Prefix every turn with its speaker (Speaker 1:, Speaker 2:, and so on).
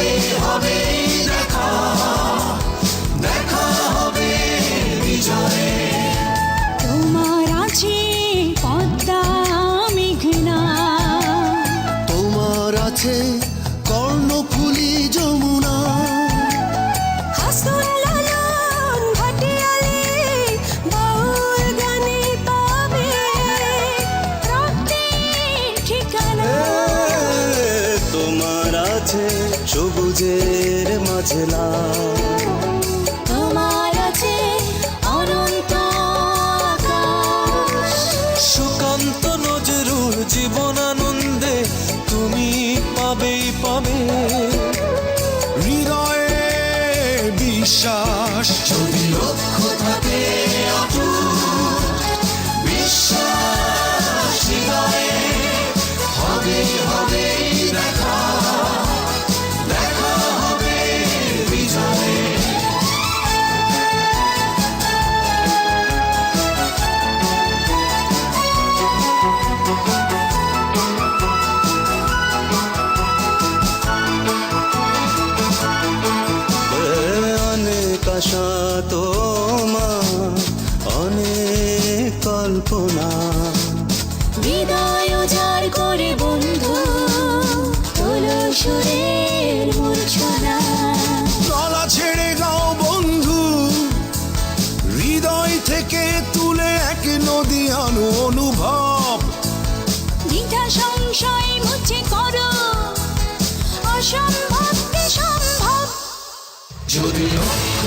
Speaker 1: হবে হবে দেখা দেখা হবে বিজয়ে
Speaker 2: তোমার আছে পদ্মা মেঘনা।
Speaker 1: তোমার আছে
Speaker 3: আছে সবুজের মাঝে
Speaker 2: তোমার আছে অনন্ত
Speaker 3: সুকান্ত নজরুল জীবন আনন্দে তুমি পাবেই পাবে।
Speaker 4: হৃদয়ে বিশ্বাস
Speaker 1: যদি
Speaker 3: আশা তোমার অনেক কল্পনা।
Speaker 2: হৃদয় উজাড় করে বন্ধু তোলো সুরের মূর্ছনা।
Speaker 4: গলা ছেড়ে গাও বন্ধু হৃদয় থেকে তুলে এক নদী আনো অনুভব।
Speaker 2: দ্বিধা সংশয় মুছে করো অসম্ভবকে সম্ভব
Speaker 1: যদি লক্ষ্য